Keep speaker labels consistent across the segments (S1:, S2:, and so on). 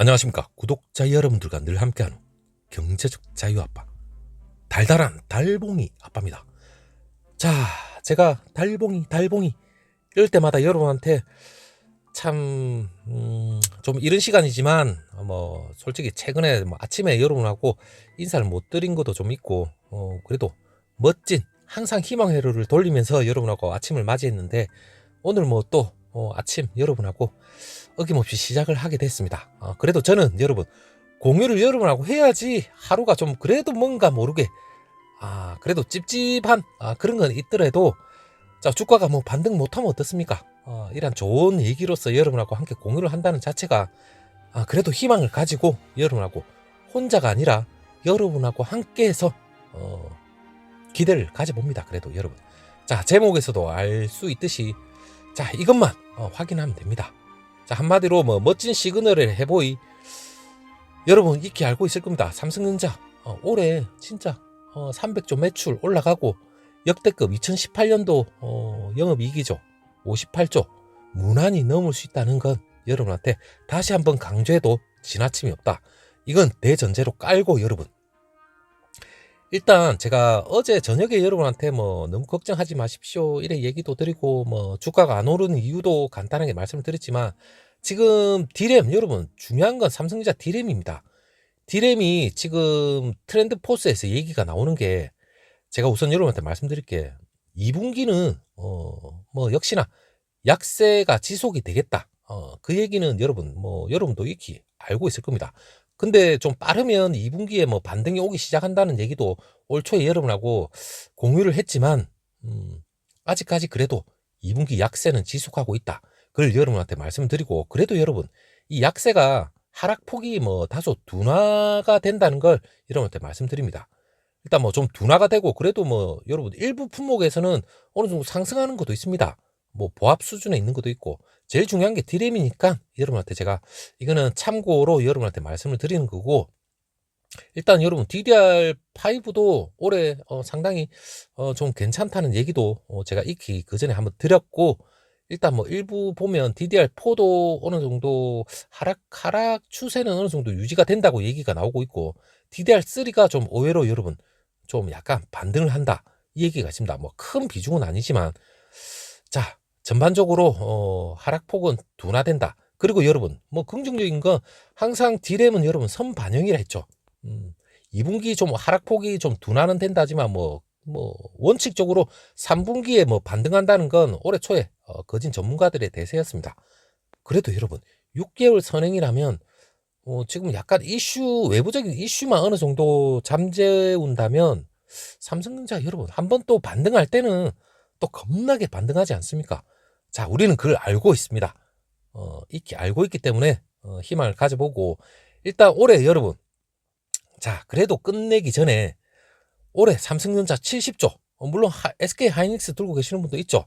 S1: 안녕하십니까. 구독자 여러분들과 늘 함께하는 경제적 자유 아빠. 달달한 달봉이 아빠입니다. 자 제가 달봉이 달봉이 이럴 때마다 여러분한테 참좀 이른 시간이지만 뭐 솔직히 최근에 뭐 아침에 여러분하고 인사를 못 드린 것도 좀 있고 어 그래도 멋진 항상 희망 회로를 돌리면서 여러분하고 아침을 맞이했는데 오늘 뭐 또 아침 여러분하고 어김없이 시작을 하게 됐습니다. 어, 그래도 저는 여러분 공유를 여러분하고 해야지 하루가 좀 그래도 뭔가 모르게 아 그래도 찝찝한 아, 그런 건 있더라도 자 주가가 뭐 반등 못하면 어떻습니까? 어, 이런 좋은 얘기로서 여러분하고 함께 공유를 한다는 자체가 아, 그래도 희망을 가지고 여러분하고 혼자가 아니라 여러분하고 함께해서 어, 기대를 가져봅니다. 그래도 여러분 자 제목에서도 알 수 있듯이 자 이것만 어, 확인하면 됩니다. 자 한마디로 뭐 멋진 시그널을 해보이 여러분 익히 알고 있을 겁니다. 삼성전자 어, 올해 진짜 어, 300조 매출 올라가고 역대급 2018년도 어, 영업이익이죠 58조 무난히 넘을 수 있다는 건 여러분한테 다시 한번 강조해도 지나침이 없다. 이건 대전제로 깔고 여러분 일단 제가 어제 저녁에 여러분한테 뭐 너무 걱정하지 마십시오 이래 얘기도 드리고 뭐 주가가 안 오르는 이유도 간단하게 말씀을 드렸지만 지금 디램 여러분 중요한 건 삼성전자 디램입니다. 디램이 지금 트렌드 포스에서 얘기가 나오는 게 제가 우선 여러분한테 말씀드릴게 2분기는 어 뭐 역시나 약세가 지속이 되겠다. 어 그 얘기는 여러분 뭐 여러분도 익히 알고 있을 겁니다. 근데 좀 빠르면 2분기에 뭐 반등이 오기 시작한다는 얘기도 올 초에 여러분하고 공유를 했지만 음, 아직까지 그래도 2분기 약세는 지속하고 있다. 그걸 여러분한테 말씀드리고 그래도 여러분 이 약세가 하락폭이 뭐 다소 둔화가 된다는 걸 여러분한테 말씀드립니다. 일단 뭐 좀 둔화가 되고 그래도 뭐 여러분 일부 품목에서는 어느 정도 상승하는 것도 있습니다. 뭐 보합 수준에 있는 것도 있고 제일 중요한 게 디램이니까 여러분한테 제가 이거는 참고로 여러분한테 말씀을 드리는 거고 일단 여러분 DDR5도 올해 어 상당히 어 좀 괜찮다는 얘기도 어 제가 익히 그 전에 한번 드렸고 일단 뭐 일부 보면 DDR4도 어느 정도 하락 하락 추세는 어느 정도 유지가 된다고 얘기가 나오고 있고 DDR3가 좀 의외로 여러분 좀 약간 반등을 한다 이 얘기가 있습니다. 뭐 큰 비중은 아니지만 자 전반적으로 어, 하락폭은 둔화된다. 그리고 여러분 뭐 긍정적인 건 항상 디램은 여러분 선 반영이라 했죠. 음, 2분기 좀 하락폭이 좀 둔화는 된다지만 뭐, 뭐 원칙적으로 3분기에 뭐 반등한다는 건 올해 초에 어, 거진 전문가들의 대세였습니다. 그래도 여러분 6개월 선행이라면 어, 지금 약간 이슈 외부적인 이슈만 어느 정도 잠재운다면 삼성전자 여러분 한 번 또 반등할 때는 또 겁나게 반등하지 않습니까? 자, 우리는 그걸 알고 있습니다. 어, 익히 알고 있기 때문에 어, 희망을 가져보고 일단 올해 여러분 자, 그래도 끝내기 전에 올해 삼성전자 70조 어, 물론 하, SK 하이닉스 들고 계시는 분도 있죠.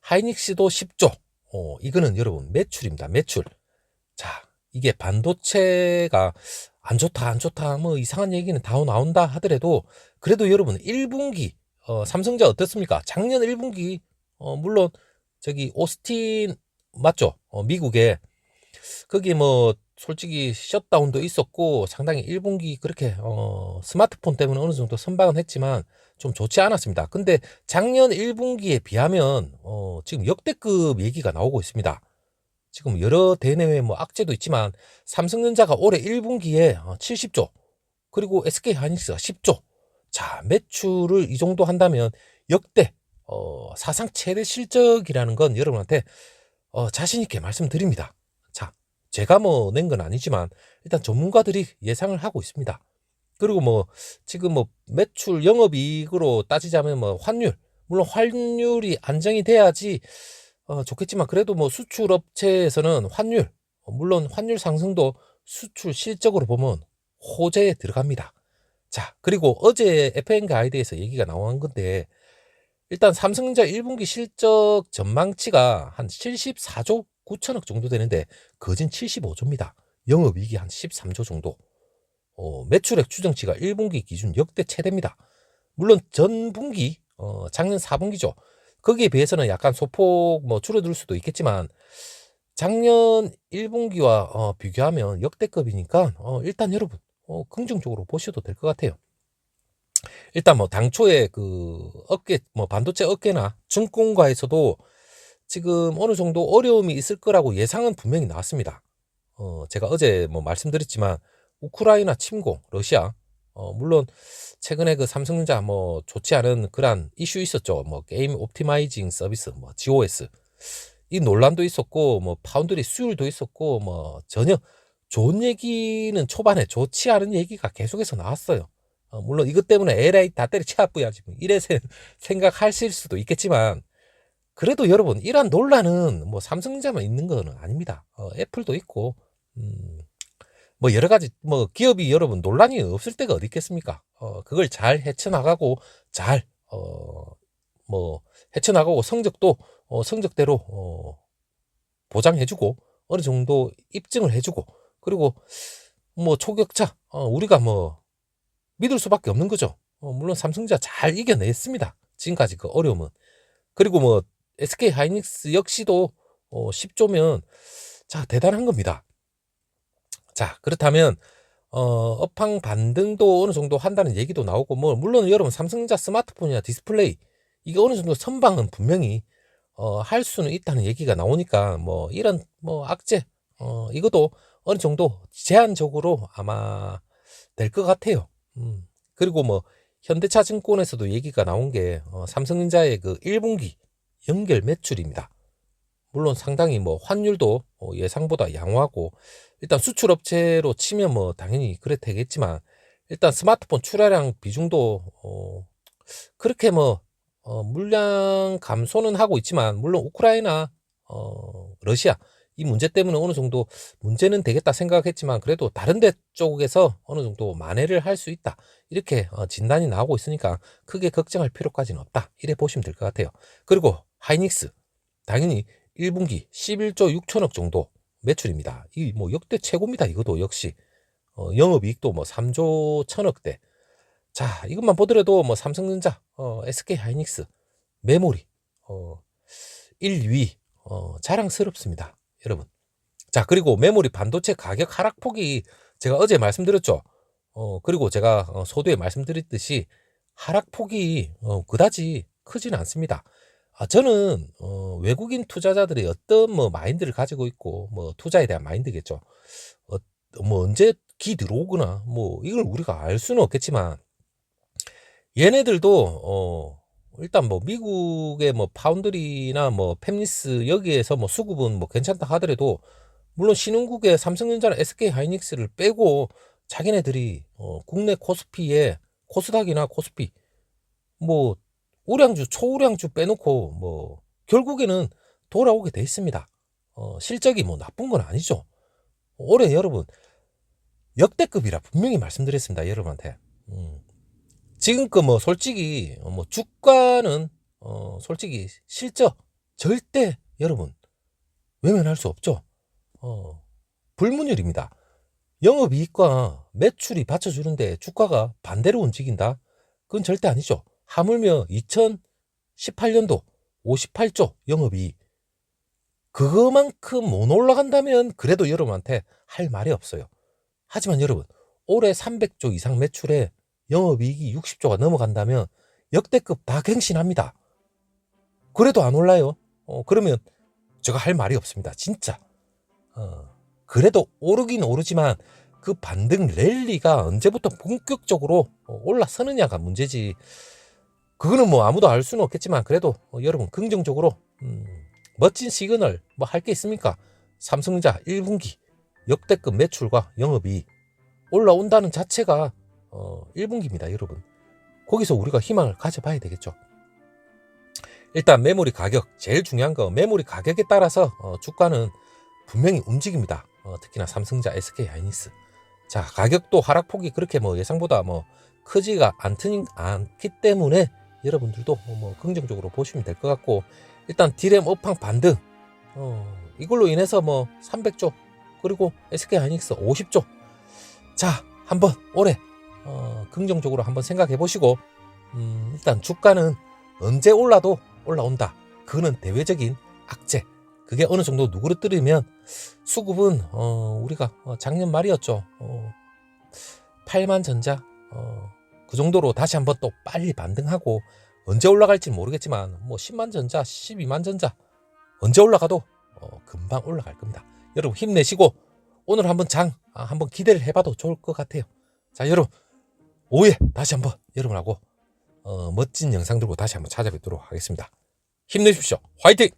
S1: 하이닉스도 10조. 어, 이거는 여러분 매출입니다. 매출. 자, 이게 반도체가 안 좋다, 안 좋다, 뭐 이상한 얘기는 다 나온다 하더라도 그래도 여러분 1분기 어, 삼성전자 어떻습니까? 작년 1분기 어, 물론 저기 오스틴 맞죠? 어, 미국에 거기 뭐 솔직히 셧다운도 있었고 상당히 1분기 그렇게 어, 스마트폰 때문에 어느 정도 선방은 했지만 좀 좋지 않았습니다. 근데 작년 1분기에 비하면 어, 지금 역대급 얘기가 나오고 있습니다. 지금 여러 대내외 뭐 악재도 있지만 삼성전자가 올해 1분기에 70조 그리고 SK 하이닉스가 10조 자 매출을 이 정도 한다면 역대 어, 사상 최대 실적이라는 건 여러분한테 어, 자신 있게 말씀드립니다. 자, 제가 뭐 낸 건 아니지만 일단 전문가들이 예상을 하고 있습니다. 그리고 뭐 지금 뭐 매출 영업이익으로 따지자면 뭐 환율 물론 환율이 안정이 돼야지 어, 좋겠지만 그래도 뭐 수출 업체에서는 환율 어, 물론 환율 상승도 수출 실적으로 보면 호재에 들어갑니다. 자 그리고 어제 FN 가이드에서 얘기가 나온 건데 일단 삼성전자 1분기 실적 전망치가 한 74조 9천억 정도 되는데 거진 75조입니다. 영업이익이 한 13조 정도. 어, 매출액 추정치가 1분기 기준 역대 최대입니다. 물론 전 분기 어, 작년 4분기죠. 거기에 비해서는 약간 소폭 뭐 줄어들 수도 있겠지만 작년 1분기와 어, 비교하면 역대급이니까 어, 일단 여러분 어, 긍정적으로 보셔도 될 것 같아요. 일단 뭐 당초에 그 업계 뭐 반도체 업계나 증권가에서도 지금 어느 정도 어려움이 있을 거라고 예상은 분명히 나왔습니다. 어, 제가 어제 뭐 말씀드렸지만 우크라이나 침공, 러시아 어, 물론 최근에 그 삼성전자 뭐 좋지 않은 그런 이슈 있었죠. 뭐 게임 옵티마이징 서비스, 뭐 GOS 이 논란도 있었고 뭐 파운드리 수율도 있었고 뭐 전혀 좋은 얘기는 초반에 좋지 않은 얘기가 계속해서 나왔어요. 어, 물론 이것 때문에 LA 다 때려쳐 뿌야지 뭐 이래 세- 생각하실 수도 있겠지만 그래도 여러분 이러한 논란은 뭐 삼성전자만 있는 거는 아닙니다. 어, 애플도 있고 음, 뭐 여러 가지 뭐 기업이 여러분 논란이 없을 때가 어디 있겠습니까? 어, 그걸 잘 헤쳐나가고 잘 어, 뭐 헤쳐나가고 성적도 어, 성적대로 어, 보장해주고 어느 정도 입증을 해주고 그리고 뭐 초격차 어, 우리가 뭐 믿을 수밖에 없는 거죠. 어, 물론 삼성전자 잘 이겨냈습니다. 지금까지 그 어려움은 그리고 뭐 SK 하이닉스 역시도 어, 10조면 자 대단한 겁니다. 자 그렇다면 어, 업황 반등도 어느 정도 한다는 얘기도 나오고 뭐 물론 여러분 삼성전자 스마트폰이나 디스플레이 이게 어느 정도 선방은 분명히 어, 할 수는 있다는 얘기가 나오니까 뭐 이런 뭐 악재 어, 이것도 어느 정도 제한적으로 아마 될 것 같아요. 음. 그리고 뭐 현대차 증권에서도 얘기가 나온 게 어, 삼성전자의 그 1분기 연결 매출입니다. 물론 상당히 뭐 환율도 어, 예상보다 양호하고 일단 수출 업체로 치면 뭐 당연히 그래 되겠지만 일단 스마트폰 출하량 비중도 어, 그렇게 뭐 어, 물량 감소는 하고 있지만 물론 우크라이나 어, 러시아 이 문제 때문에 어느 정도 문제는 되겠다 생각했지만 그래도 다른 데 쪽에서 어느 정도 만회를 할 수 있다. 이렇게 어, 진단이 나오고 있으니까 크게 걱정할 필요까지는 없다. 이래 보시면 될 것 같아요. 그리고 하이닉스. 당연히 1분기 11조 6천억 정도 매출입니다. 이 뭐 역대 최고입니다. 이것도 역시. 어, 영업이익도 뭐 3조 천억대. 자 이것만 보더라도 뭐 삼성전자 어, SK 하이닉스 메모리 어, 1, 2위 어, 자랑스럽습니다 여러분. 자 그리고 메모리 반도체 가격 하락폭이 제가 어제 말씀드렸죠? 어, 그리고 제가 어, 소두에 말씀드렸듯이 하락폭이 어, 그다지 크지는 않습니다. 아, 저는 어, 외국인 투자자들이 어떤 뭐 마인드를 가지고 있고 뭐 투자에 대한 마인드겠죠? 어, 뭐 언제 기 들어오거나 뭐 이걸 우리가 알 수는 없겠지만 얘네들도 어 일단 뭐 미국의 뭐 파운드리나 뭐 팹리스 여기에서 뭐 수급은 뭐 괜찮다 하더라도 물론 신흥국의 삼성전자나 SK 하이닉스를 빼고 자기네들이 어 국내 코스피에 코스닥이나 코스피 뭐 우량주 초우량주 빼놓고 뭐 결국에는 돌아오게 돼 있습니다. 어 실적이 뭐 나쁜 건 아니죠. 올해 여러분 역대급이라 분명히 말씀드렸습니다 여러분한테. 음. 지금껏 뭐 솔직히 어, 뭐 주가는 어 솔직히 실적 절대 여러분 외면할 수 없죠. 어 불문율입니다. 영업이익과 매출이 받쳐주는데 주가가 반대로 움직인다? 그건 절대 아니죠. 하물며 2018년도 58조 영업이익 그거만큼 못 올라간다면 그래도 여러분한테 할 말이 없어요. 하지만 여러분 올해 300조 이상 매출에 영업이익이 60조가 넘어간다면 역대급 다 갱신합니다. 그래도 안 올라요. 어, 그러면 제가 할 말이 없습니다. 진짜. 어, 그래도 오르긴 오르지만 그 반등 랠리가 언제부터 본격적으로 어, 올라서느냐가 문제지. 그거는 뭐 아무도 알 수는 없겠지만 그래도 어, 여러분 긍정적으로 음, 멋진 시그널 뭐 할 게 있습니까? 삼성전자 1분기 역대급 매출과 영업이 올라온다는 자체가 어, 1분기입니다, 여러분. 거기서 우리가 희망을 가져봐야 되겠죠. 일단 메모리 가격, 제일 중요한 거 메모리 가격에 따라서 어, 주가는 분명히 움직입니다. 어, 특히나 삼성자, SK 하이닉스. 자, 가격도 하락폭이 그렇게 뭐 예상보다 뭐 크지가 않든, 않기 때문에 여러분들도 뭐 긍정적으로 보시면 될 것 같고 일단 디램 업황 반등 어, 이걸로 인해서 뭐 300조 그리고 SK 하이닉스 50조 자 한번 올해 어, 긍정적으로 한번 생각해 보시고 음, 일단 주가는 언제 올라도 올라온다. 그거는 대외적인 악재 그게 어느 정도 누그러뜨리면 수급은 어, 우리가 어, 작년 말이었죠. 어, 8만 전자 어, 그 정도로 다시 한번 또 빨리 반등하고 언제 올라갈지 모르겠지만 뭐 10만 전자, 12만 전자 언제 올라가도 어, 금방 올라갈 겁니다. 여러분 힘내시고 오늘 한번 장 아, 한번 기대를 해봐도 좋을 것 같아요. 자 여러분 오후에 다시 한번 여러분하고 어, 멋진 영상 들고 다시 한번 찾아뵙도록 하겠습니다. 힘내십시오. 화이팅!